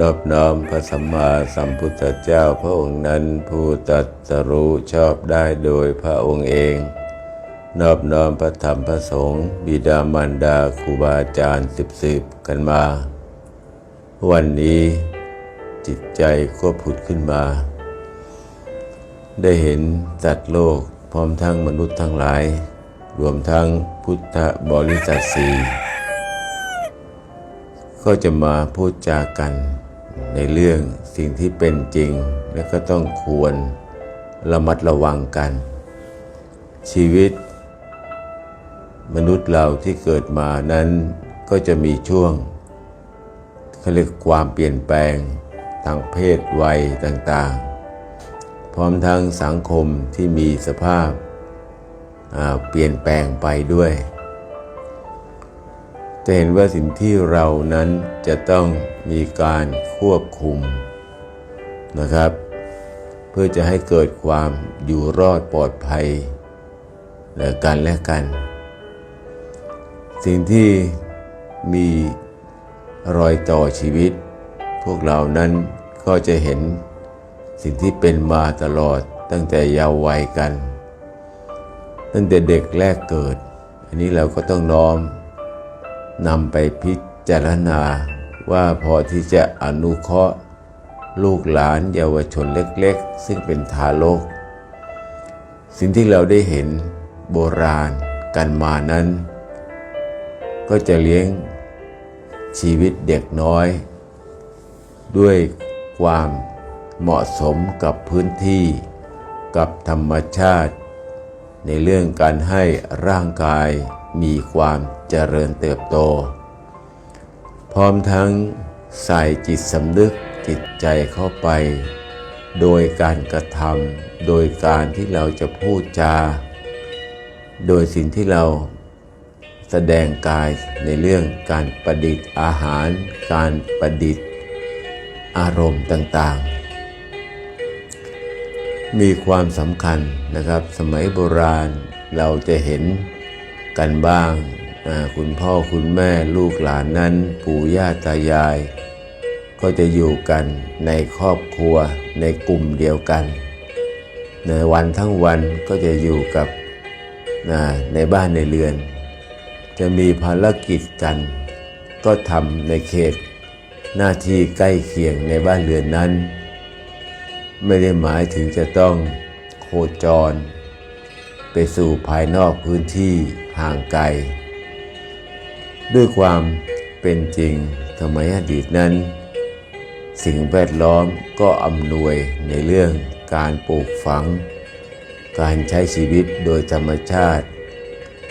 นอบน้อมพระสัมมาสัมพุทธเจ้าพระองค์นั้นผู้ตรัสรู้ชอบได้โดยพระองค์เอง นอบน้อมพระธรรมพระสงฆ์บิดามารดาครูบาอาจารย์สืบสืบๆกันมา วันนี้จิตใจก็ผุดขึ้นมา ได้เห็นสัตว์โลกพร้อมทั้งมนุษย์ทั้งหลาย รวมทั้งพุทธบริษัทสี่ก็จะมาพูดจากัน ในเรื่องสิ่งที่เป็นจริงและก็ต้องควรระมัดระวังกัน ชีวิต มนุษย์เราที่เกิดมานั้นก็จะมีช่วงเขาเรียกความเปลี่ยนแปลงทางเพศวัยต่างๆ พร้อมทั้งสังคมที่มีสภาพเปลี่ยนแปลงไปด้วย จะเห็นว่าสิ่งที่เรานั้นจะต้องมีการควบคุมนะครับ เพื่อจะให้เกิดความอยู่รอดปลอดภัยและกันและกัน สิ่งที่มีรอยต่อชีวิต พวกเรานั้นก็จะเห็นสิ่งที่เป็นมาตลอดตั้งแต่เยาว์วัยกัน ตั้งแต่เด็กแรกเกิด อันนี้เราก็ต้องน้อม นำไปพิจารณาว่าพอที่จะอนุเคราะห์ ลูกหลานเยาวชนเล็กๆ ซึ่งเป็นทารกสิ่งที่เราได้เห็นโบราณกันมานั้น ก็จะเลี้ยงชีวิตเด็กน้อย ด้วยความเหมาะสมกับพื้นที่กับธรรมชาติ ในเรื่องการให้ร่างกาย มีความเจริญเติบโต พร้อมทั้งใส่จิตสำนึกจิตใจเข้าไป โดยการกระทำโดยการที่เราจะพูดจา โดยสิ่งที่เราแสดงกายในเรื่องการประดิษฐ์อาหาร การประดิษฐ์ อารมณ์ต่างๆ มีความสำคัญนะครับ สมัยโบราณเราจะเห็น กันบ้าง คุณพ่อคุณแม่ลูกหลานนั้น ปู่ย่าตายาย ก็จะอยู่กันในครอบครัวในกลุ่มเดียวกัน ในวันทั้งวันก็จะอยู่กับในบ้านในเรือน จะมีภารกิจกัน ก็ทำในเขตหน้าที่ใกล้เคียงในบ้านเรือนนั้น ไม่ได้หมายถึงจะต้องโคจร ไปสู่ภายนอกพื้นที่ห่างไกล ด้วยความเป็นจริงสมัยอดีตนั้น สิ่งแวดล้อมก็อำนวยในเรื่องการปลูกฝัง การใช้ชีวิตโดยธรรมชาติ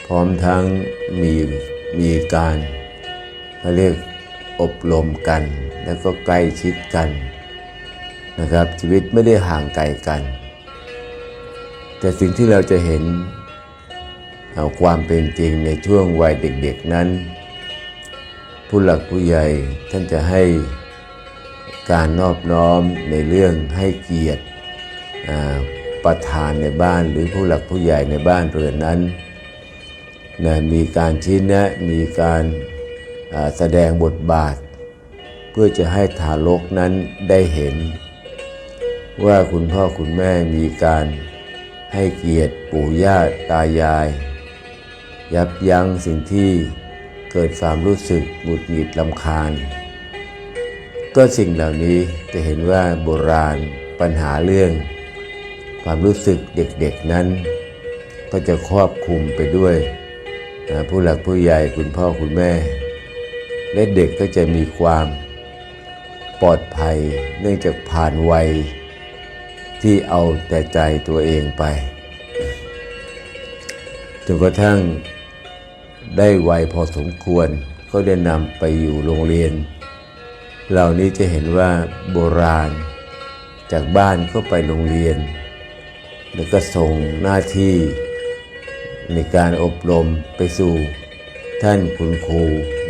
พร้อมทั้งมีมีการเขาเรียกอบรมกัน แล้วก็ใกล้ชิดกันนะครับชีวิตไม่ได้ห่างไกลกัน แต่สิ่งที่เราจะเห็นเอาความเป็นจริงในช่วงวัยเด็กๆนั้น ผู้หลักผู้ใหญ่ท่านจะให้การนอบน้อมในเรื่องให้เกียรติประธานในบ้านหรือผู้หลักผู้ใหญ่ในบ้านเรือนนั้นนะมีการชี้แนะมีการแสดงบทบาท เพื่อจะให้ทารกนั้นได้เห็น ว่าคุณพ่อคุณแม่มีการ ให้เกียรติปู่ย่าตายาย ยับยั้งสิ่งที่เกิดความรู้สึกหงุดหงิดลำคาญ ก็สิ่งเหล่านี้จะเห็นว่าโบราณปัญหาเรื่อง ความรู้สึกเด็กๆนั้น ก็จะครอบคลุมไปด้วย ผู้หลักผู้ใหญ่คุณพ่อคุณแม่ และเด็กก็จะมีความปลอดภัยเนื่องจากผ่านวัย ที่เอาแต่ใจตัวเองไปจนกระทั่งได้วัยพอสมควร ก็ได้นำไปอยู่โรงเรียน เหล่านี้จะเห็นว่าโบราณ จากบ้านก็ไปโรงเรียน แล้วก็ส่งหน้าที่ในการอบรมไปสู่ท่านคุณครู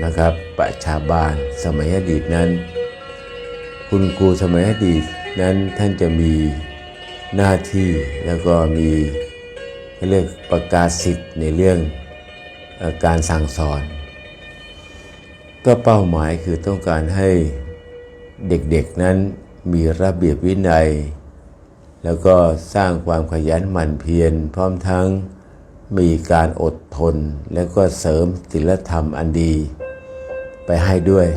นะครับ ประชาบาลสมัยอดีตนั้น คุณครูสมัยอดีตนั้นท่านจะมี หน้าที่แล้วก็มีเรียกประกาศสิทธิ์ในเรื่องอ่อการสั่งสอน ก็เป้าหมายคือต้องการให้เด็กๆนั้นมีระเบียบวินัย แล้วก็สร้างความขยันหมั่นเพียรพร้อมทั้งมีการอดทน แล้วก็เสริมศีลธรรมอันดีไปให้ด้วย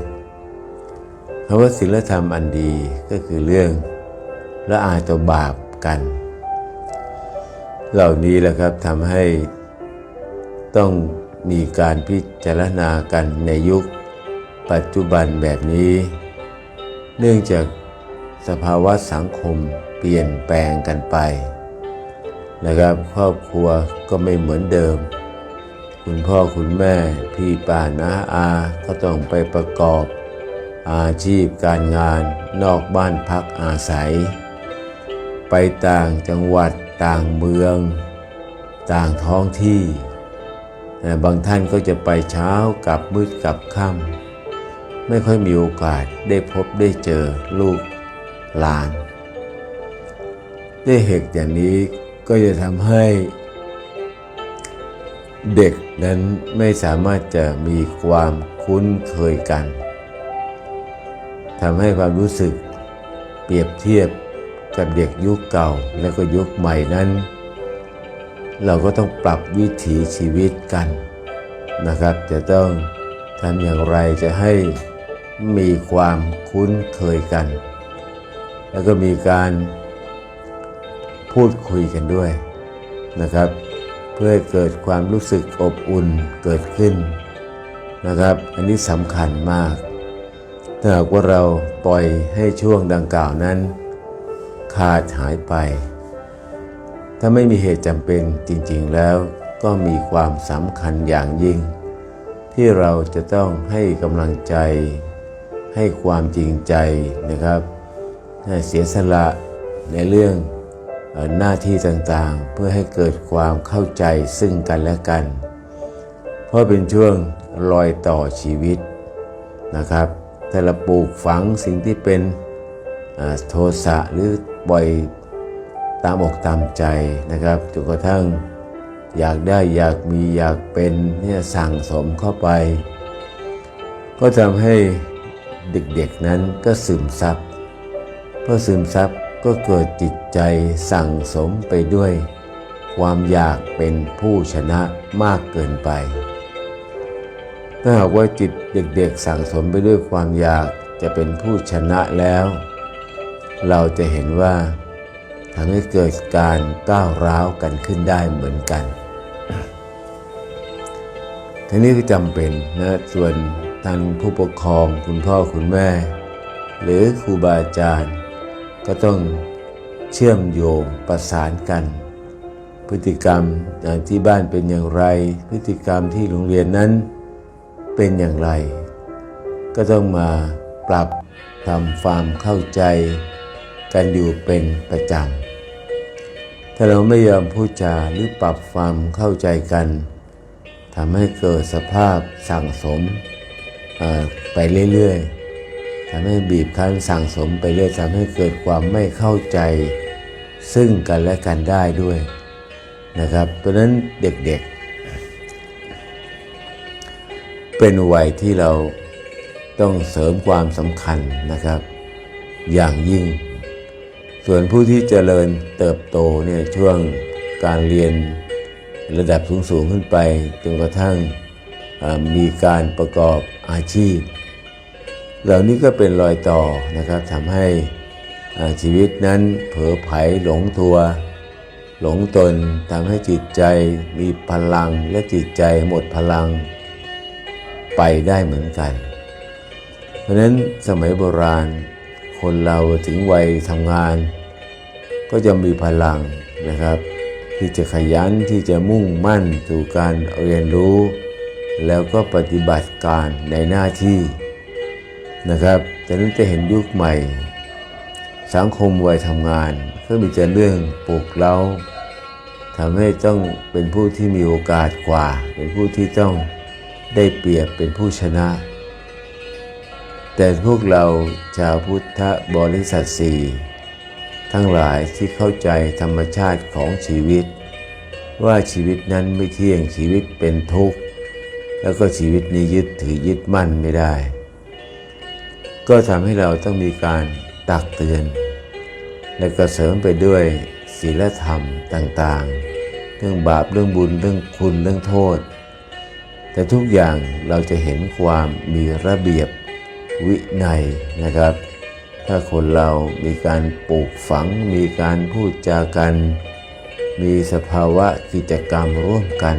คำว่าศีลธรรมอันดีก็คือเรื่องละอายต่อบาป กัน เหล่านี้แหละครับทำให้ต้องมีการพิจารณากันในยุค ปัจจุบันแบบนี้ เนื่องจากสภาวะสังคมเปลี่ยนแปลงกันไป นะครับครอบครัวก็ไม่เหมือนเดิม คุณพ่อคุณแม่พี่ป้าน้าอาก็ต้องไปประกอบอาชีพการงานนอกบ้านพักอาศัย ไปต่างจังหวัดต่างเมือง ต่างท้องที่แต่บางท่านก็จะไปเช้ากลับมืดกลับค่ำไม่ค่อยมีโอกาสได้พบได้เจอลูกหลานด้วยเหตุอย่างนี้ก็จะทำให้เด็กนั้นไม่สามารถจะมีความคุ้นเคยกันทำให้ความรู้สึกเปรียบเทียบ กับเด็กยุคเก่าและก็ยุคใหม่นั้น เราก็ต้องปรับวิถีชีวิตกันนะครับ จะต้องทำอย่างไรจะให้มีความคุ้นเคยกัน แล้วก็มีการพูดคุยกันด้วยนะครับ เพื่อเกิดความรู้สึกอบอุ่นเกิดขึ้นนะครับ อันนี้สำคัญมากถ้าหากว่าเราปล่อยให้ช่วงดังกล่าวนั้น ขาดหายไป ถ้าไม่มีเหตุจำเป็นจริงๆแล้วก็มีความสำคัญอย่างยิ่ง ที่เราจะต้องให้กำลังใจ ให้ความจริงใจนะครับให้เสียสละในเรื่องหน้าที่ต่างๆ เพื่อให้เกิดความเข้าใจซึ่งกันและกัน เพราะเป็นช่วงรอยต่อชีวิตนะครับ แต่ละปลูกฝังสิ่งที่เป็นโทสะหรือ ปล่อยตามอกตามใจนะครับจนกระทั่งอยากได้อยากมีอยากเป็นเนี่ยสั่งสมเข้าไป ก็ทำให้เด็กๆนั้นก็ซึมซับพอซึมซับก็เกิดจิตใจสั่งสมไปด้วย ความอยากเป็นผู้ชนะมากเกินไป ถ้าหากว่าจิตเด็กๆ สั่งสมไปด้วยความอยากจะเป็นผู้ชนะแล้ว เราจะเห็นว่าทำให้เกิดการก้าวร้าวกันขึ้นได้เหมือนกันทีนี้ก็จำเป็นนะส่วนทางผู้ปกครองคุณพ่อคุณแม่ หรือครูบาอาจารย์ ก็ต้องเชื่อมโยงประสานกัน พฤติกรรมที่บ้านเป็นอย่างไร พฤติกรรมที่โรงเรียนนั้นเป็นอย่างไร ก็ต้องมาปรับทำความเข้าใจ กันอยู่เป็นประจำ ถ้าเราไม่ยอมพูดจาหรือปรับความเข้าใจกันทำให้เกิดสภาพสั่งสมไปเรื่อยๆทำให้บีบคั้นสั่งสมไปเรื่อยทำให้เกิดความไม่เข้าใจซึ่งกันและกันได้ด้วยนะครับเพราะนั้นเด็กๆ เป็นวัยที่เราต้องเสริมความสำคัญนะครับ อย่างยิ่ง ส่วนผู้ที่เจริญเติบโตเนี่ยช่วงการเรียนระดับสูงๆขึ้นไปจนกระทั่งมีการประกอบอาชีพ เหล่านี้ก็เป็นรอยต่อนะครับทำให้ชีวิตนั้นเผลอไผหลงตัว หลงตนทำให้จิตใจมีพลังและจิตใจหมดพลังไปได้เหมือนกัน เพราะนั้นสมัยโบราณ คนเราถึงวัยทำงาน ก็จะมีพลังนะครับ ที่จะขยันที่จะมุ่งมั่นสู่การเรียนรู้ แล้วก็ปฏิบัติการในหน้าที่นะครับแต่นั้นจะเห็นยุคใหม่ สังคมวัยทำงาน ก็มีแต่เรื่องปลุกเร้าทำให้ต้องเป็นผู้ที่มีโอกาสกว่า เป็นผู้ที่ต้องได้เปรียบเป็นผู้ชนะ แต่พวกเราชาวพุทธบริษัทสี่ทั้งหลายที่เข้าใจธรรมชาติของชีวิต ว่าชีวิตนั้นไม่เที่ยงชีวิตเป็นทุกข์ แล้วก็ชีวิตนี้ยึดถือยึดมั่นไม่ได้ ก็ทำให้เราต้องมีการตักเตือน และก็เสริมไปด้วยศีลธรรมต่างๆ เรื่องบาปเรื่องบุญเรื่องคุณเรื่องโทษ แต่ทุกอย่างเราจะเห็นความมีระเบียบ วินัยนะครับ ถ้าคนเรามีการปลูกฝัง มีการพูดจากัน มีสภาวะกิจกรรมร่วมกัน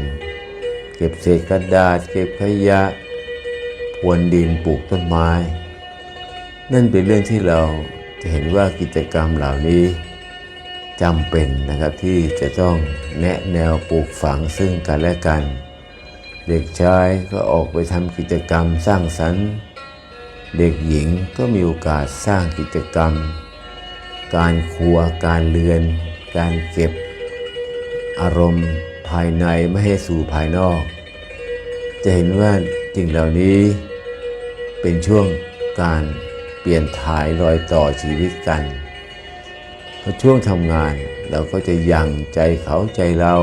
เก็บเศษกระดาษ เก็บขยะพรวนดินปลูกต้นไม้ นั่นเป็นเรื่องที่เราจะเห็นว่ากิจกรรมเหล่านี้จำเป็นนะครับที่จะต้องแนะแนวปลูกฝังซึ่งกันและกัน เด็กชายก็ออกไปทำกิจกรรมสร้างสรรค์ เด็กหญิงก็มีโอกาสสร้างกิจกรรม การครัว การเรือน การเก็บ อารมณ์ภายในไม่ให้สู่ภายนอก จะเห็นว่าสิ่งเหล่านี้เป็นช่วงการเปลี่ยนถ่ายรอยต่อชีวิตกันพอช่วงทำงานเราก็จะยังใจเขาใจเรา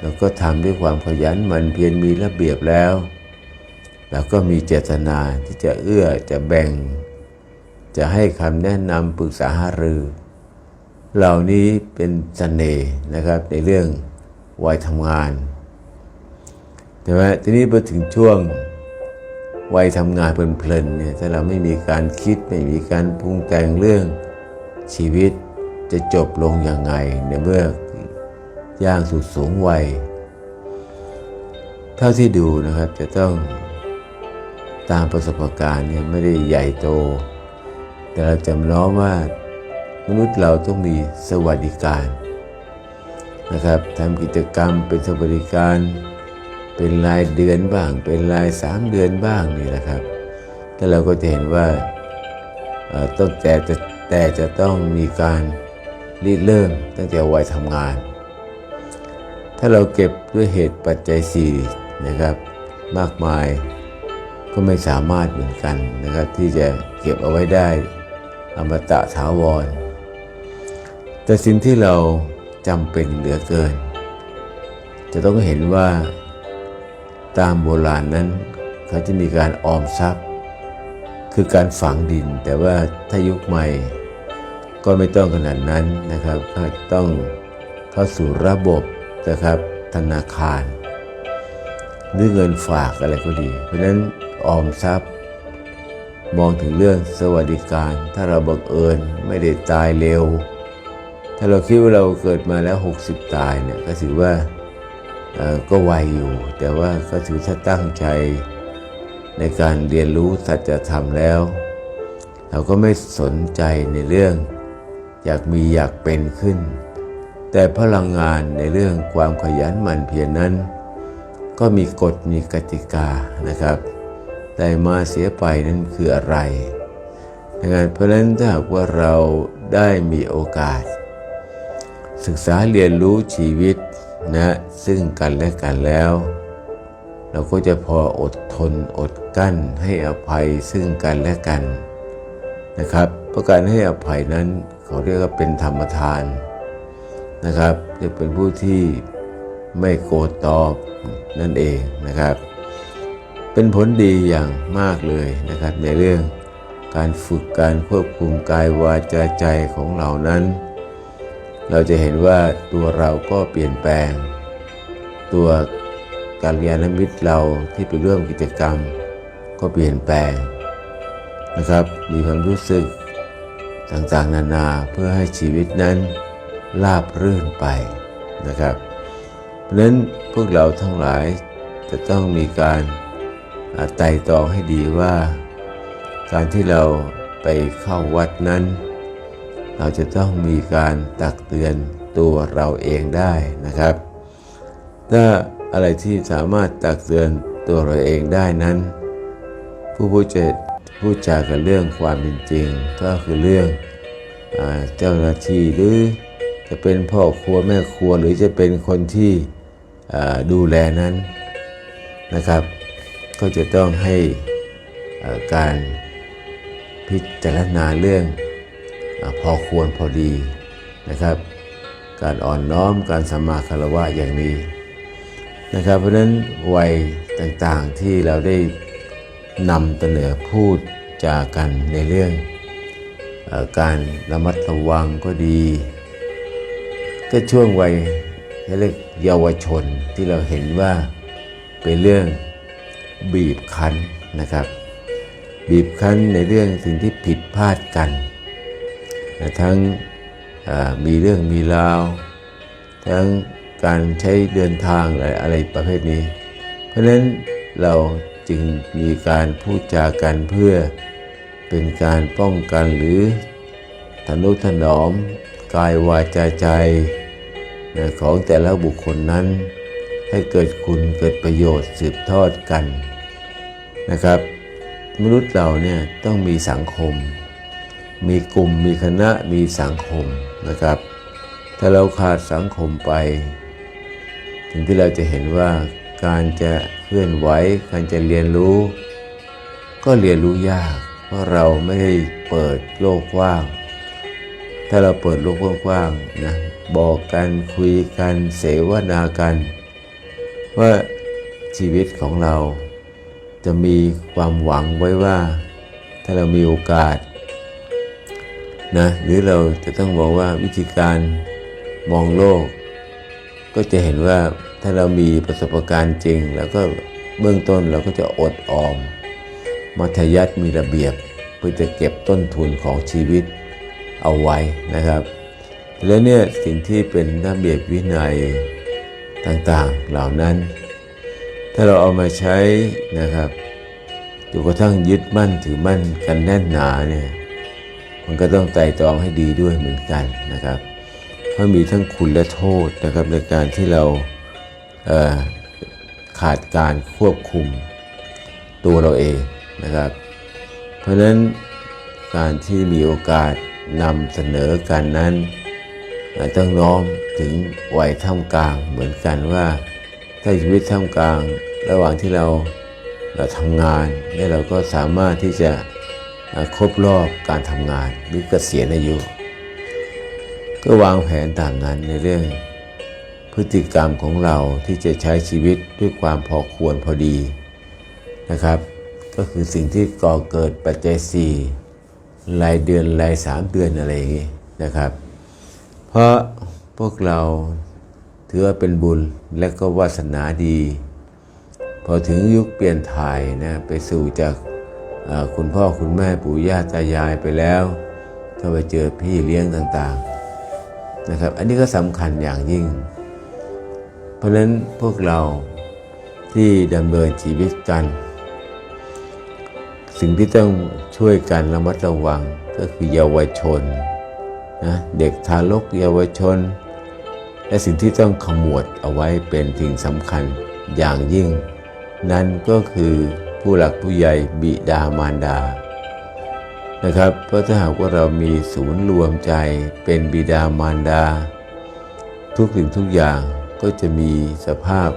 เราก็ทำด้วยความขยันหมันเพียรมีระเบียบแล้ว เราก็มีเจตนาที่จะเอื้อจะแบ่ง จะให้คำแนะนำปรึกษาหารือ เหล่านี้เป็นเสน่ห์นะครับในเรื่องวัยทำงานใช่ไหมทีนี้พอถึงช่วงวัยทำงานเพลินๆเนี่ยถ้าเราไม่มีการคิดไม่มีการปรุงแต่งเรื่องชีวิตจะจบลงอย่างไงในเมื่อย่างสุดสูงวัย เท่าที่ดูนะครับจะต้อง ตามประสบการณ์เนี่ยไม่ได้ใหญ่โต แต่เราจำล้อมว่ามนุษย์เราต้องมีสวัสดิการนะครับทำกิจกรรมเป็นสวัสดิการ เป็นรายเดือนบ้าง เป็นรายสามเดือนบ้างนี่แหละครับแล้วเราก็จะเห็นว่าต้องแต่จะแต่จะต้องมีการรีดเริ่มตั้งแต่วัยทำงาน ถ้าเราเก็บด้วยเหตุปัจจัยสี่นะครับ มากมาย ก็ไม่สามารถเหมือนกันนะครับที่จะเก็บเอาไว้ได้อมตะถาวร แต่สิ่งที่เราจำเป็นเหลือเกิน จะต้องเห็นว่าตามโบราณนั้น เขาจะมีการออมทรัพย์ คือการฝังดิน แต่ว่าถ้ายุคใหม่ก็ไม่ต้องขนาดนั้นนะครับก็ต้องเข้าสู่ระบบนะครับธนาคาร หรือเงินฝากอะไรก็ดี เพราะนั้น ออมทรัพย์ มองถึงเรื่องสวัสดิการ ถ้าเราบังเอิญไม่ได้ตายเร็ว ถ้าเราคิดว่าเราเกิดมาแล้ว 60 ตายเนี่ยก็ถือว่าก็ไวอยู่ แต่ว่าก็ถือถ้าตั้งใจในการเรียนรู้สัจธรรมแล้ว เราก็ไม่สนใจในเรื่อง อยากมีอยากเป็นขึ้น แต่พลังงานในเรื่องความขยันหมั่นเพียรนนั้น ก็มีกฎมีกติกานะครับ แต่มาเสียไปนั้นคืออะไรดังนั้นเพราะฉะนั้นถ้าหากว่าเราได้มีโอกาส ศึกษาเรียนรู้ชีวิตนะซึ่งกันและกันแล้ว เราก็จะพออดทนอดกั้นให้อภัยซึ่งกันและกันนะครับเพราะการให้อภัยนั้นเขาเรียกว่าเป็นธรรมทานนะครับ จะเป็นผู้ที่ไม่โกรธตอบนั่นเองนะครับ เป็นผลดีอย่างมากเลยนะครับ ในเรื่องการฝึกการควบคุมกายวาจาใจของเรานั้น เราจะเห็นว่าตัวเราก็เปลี่ยนแปลง ตัวการยานมิตรเราที่ไปร่วมกิจกรรม ก็เปลี่ยนแปลงนะครับ มีความรู้สึกต่างๆ นานาเพื่อให้ชีวิตนั้นราบรื่นไปนะครับ เพราะนั้นพวกเราทั้งหลายจะต้องมีการ ไต่ตองให้ดีว่า การที่เราไปเข้าวัดนั้น เราจะต้องมีการตักเตือนตัวเราเองได้นะครับ ถ้าอะไรที่สามารถตักเตือนตัวเราเองได้นั้น ผู้พูดจะพูดจากันเรื่องความเป็นจริง ก็คือเรื่องอเจ้าหน้าที่หรือจะเป็นพ่อครัวแม่ครัวหรือจะเป็นคนที่ดูแลนั้นนะครับ ก็จะต้องให้การพิจารณาเรื่องอพอควรพอดีนะครับ การอ่อนน้อมการสมาคารวะอย่างนี้นะครับ เพราะฉะนั้นวัยต่างๆที่เราได้นำเสนอพูดจากันในเรื่องอการระมัดระวังก็ดี ก็ช่วงวัยเรียกเยาวชนที่เราเห็นว่าเป็นเรื่อง บีบคั้นนะครับ บีบคั้นในเรื่องสิ่งที่ผิดพลาดกันนะทั้งมีเรื่องมีราว ทั้งการใช้เดินทางอะไรอะไรประเภทนี้ เพราะฉะนั้นเราจึงมีการพูดจากันเพื่อเป็นการป้องกันหรือทนุถนอมกายวาจาใจนะของแต่ละบุคคลนั้น ให้เกิดคุณเกิดประโยชน์สืบทอดกัน นะครับ มนุษย์เราเนี่ยต้องมีสังคม มีกลุ่ม มีคณะ มีสังคมนะครับ ถ้าเราขาดสังคมไป ถึงที่เราจะเห็นว่าการจะเคลื่อนไหว การจะเรียนรู้ ก็เรียนรู้ยาก เพราะเราไม่ได้เปิดโลกกว้าง ถ้าเราเปิดโลกกว้างนะ บอกกันคุยกันเสวนากัน ว่าชีวิตของเรา จะมีความหวังไว้ว่า ถ้าเรามีโอกาสนะหรือเราจะต้องบอกว่าวิธีการมองโลก ก็จะเห็นว่าถ้าเรามีประสบการณ์จริง แล้วก็เบื้องต้นเราก็จะอดออม มัธยัติมีระเบียบเพื่อจะเก็บต้นทุนของชีวิตเอาไว้นะครับ และเนี่ยสิ่งที่เป็นระเบียบวินัยต่างๆเหล่านั้น ถ้าเราเอามาใช้นะครับจนกระทั่งยึดมั่นถือมั่นกันแน่นหนาเนี่ยมันก็ต้องไต่ตรองให้ดีด้วยเหมือนกันนะครับเพราะมีทั้งคุณและโทษนะครับในการที่เราเขาดการควบคุมตัวเราเองนะครับ เพราะฉะนั้นการที่มีโอกาสนำเสนอกันนั้นต้องน้อมถึงวัยท่ามกลางเหมือนกันว่าถ้าชีวิตท่ามกลาง ระหว่างที่เราเราทำงานและเราก็สามารถที่จะครบรอบการทำงานหรือเกษียณอายุ ก็วางแผนตามนั้นในเรื่องพฤติกรรมของเราที่จะใช้ชีวิตด้วยความพอควรพอดีนะครับ ก็คือสิ่งที่ก่อเกิดปัจจัยสี่รายเดือนรายสามเดือนอะไรอย่างนี้นะครับ เพราะพวกเราถือว่าเป็นบุญและก็วาสนาดี พอถึงยุคเปลี่ยนถ่ายนะไปสู่จากคุณพ่อคุณแม่ปู่ย่าตายายไปแล้วก็ไปเจอพี่เลี้ยงต่างๆนะครับ อันนี้ก็สำคัญอย่างยิ่ง เพราะฉะนั้นพวกเราที่ดำเนินชีวิตกัน สิ่งที่ต้องช่วยกันระมัดระวังก็คือเยาวชนนะเด็กทารกเยาวชน และสิ่งที่ต้องขมวดเอาไว้เป็นสิ่งสำคัญอย่างยิ่ง นั่นก็คือผู้หลักผู้ใหญ่บิดามารดา นะครับ เพราะถ้าหากว่าเรามีศูนย์รวมใจเป็นบิดามารดา ทุกสิ่งทุกอย่างก็จะมีสภาพ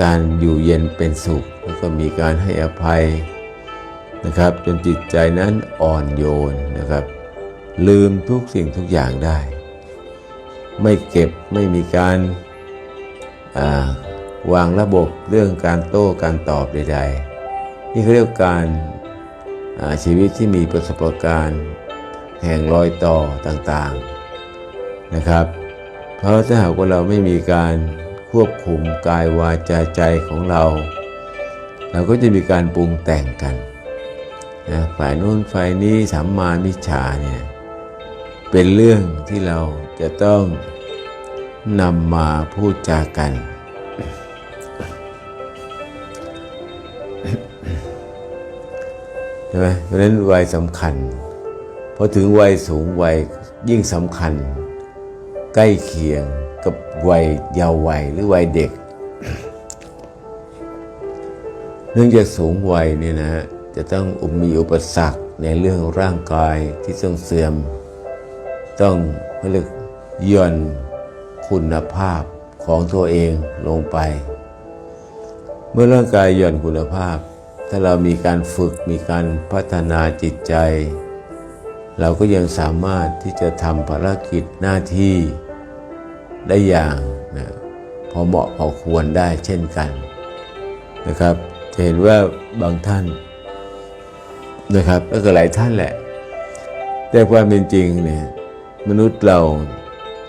การอยู่เย็นเป็นสุข แล้วก็มีการให้อภัยนะครับ จนจิตใจนั้นอ่อนโยนนะครับ ลืมทุกสิ่งทุกอย่างได้ ไม่เก็บไม่มีการ วางระบบเรื่องการโต้การตอบใด ๆ นี่เขาเรียกการชีวิตที่มีประสบการณ์แห่งรอยต่อต่างๆนะครับ เพราะถ้าหากว่าเราไม่มีการควบคุมกายวาจาใจของเรา เราก็จะมีการปรุงแต่งกันนะฝ่ายโน้นฝ่ายนี้สัมมามิจฉาเนี่ยเป็นเรื่องที่เราจะต้องนำมาพูดจากัน ใช่ไหมเพราะนั้นวัยสำคัญพอถึงวัยสูงวัยยิ่งสำคัญ ใกล้เคียงกับวัยเยาว์วัยหรือวัยเด็ก เนื่องจากสูงวัยเนี่ยนะจะต้องมีอุปสรรคในเรื่องร่างกายที่ต้องเสื่อม ต้องเรียกย่อนคุณภาพของตัวเองลงไป เมื่อร่างกายหย่อนคุณภาพ ถ้าเรามีการฝึกมีการพัฒนาจิตใจ เราก็ยังสามารถที่จะทำภารกิจหน้าที่ได้อย่างนะพอเหมาะพอควรได้เช่นกันนะครับ จะเห็นว่าบางท่านนะครับแล้วก็หลายท่านแหละ แต่ความเป็นจริงเนี่ยมนุษย์เรา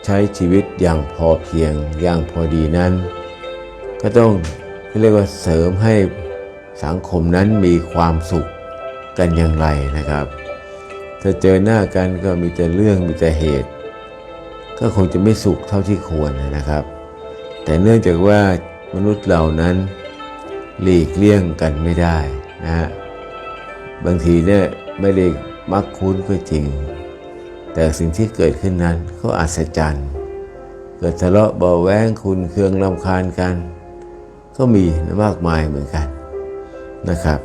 ใช้ชีวิตอย่างพอเพียงอย่างพอดีนั้น ก็ต้องเรียกว่าเสริมให้ สังคมนั้นมีความสุขกันอย่างไรนะครับ ถ้าเจอหน้ากันก็มีแต่เรื่องมีแต่เหตุ ก็คงจะไม่สุขเท่าที่ควรนะครับ แต่เนื่องจากว่ามนุษย์เหล่านั้นหลีกเลี่ยงกันไม่ได้นะฮะบางทีเนี่ยไม่ได้มักคุ้นก็จริง แต่สิ่งที่เกิดขึ้นนั้นก็อัศจรรย์ เกิดทะเลาะเบาแวงคุณเคืองรำคาญกัน ก็มีมากมายเหมือนกัน นะครับ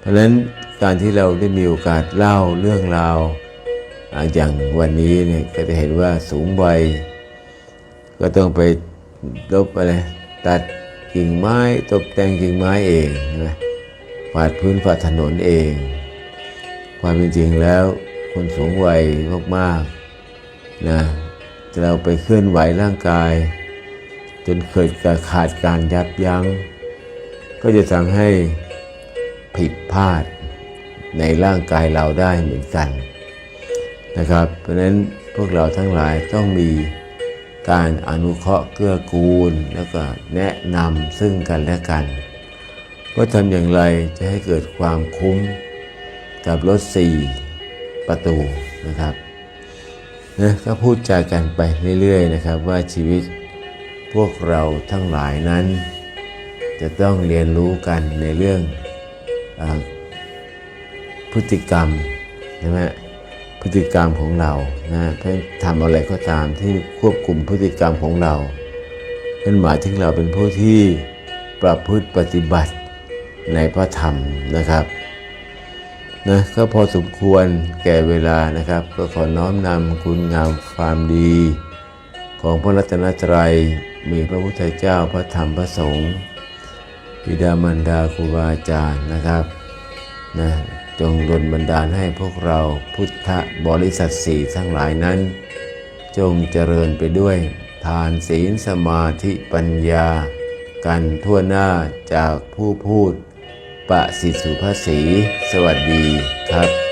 เพราะฉะนั้นการที่เราได้มีโอกาสเล่าเรื่องราวอย่างวันนี้เนี่ยก็จะเห็นว่าสูงวัยก็ต้องไปลบอะไรตัดกิ่งไม้ตกแต่งกิ่งไม้เองนะฝาดพื้นฝาดถนนเอง ความเป็นจริงแล้วคนสูงวัยมากๆนะเราไปเคลื่อนไหวร่างกาย จนเกิดการขาดการยับยัง้งก็จะทำให้ ผิดพลาดในร่างกายเราได้เหมือนกันนะครับ เพราะนั้นพวกเราทั้งหลายต้องมีการอนุเคราะห์เกื้อกูล แล้วก็แนะนำซึ่งกันและกัน ว่าทำอย่างไรจะให้เกิดความคุ้มกับรถสี่ประตูนะครับนะก็พูดจากันไปเรื่อยๆนะครับ ว่าชีวิตพวกเราทั้งหลายนั้น จะต้องเรียนรู้กันในเรื่อง พฤติกรรมใช่ไหมพฤติกรรมของเรานะถ้าทำอะไรก็ตามที่ควบคุมพฤติกรรมของเรานั่นหมายถึงเราเป็นผู้ที่ประพฤติปฏิบัติในพระธรรมนะครับนะก็พอสมควรแก่เวลานะครับ ก็ขอน้อมนำคุณงามความดี ของพระรัตนตรัยมีพระพุทธเจ้าพระธรรมพระสงฆ์ บิดามารดาครูบาอาจารย์นะครับนะจงดลบันดาลให้พวกเราพุทธบริษัทสี่ทั้งหลายนั้น จงเจริญไปด้วย ทานศีลสมาธิปัญญา กันทั่วหน้าจากผู้พูด ปะสิทธิสุภาษีสวัสดีครับ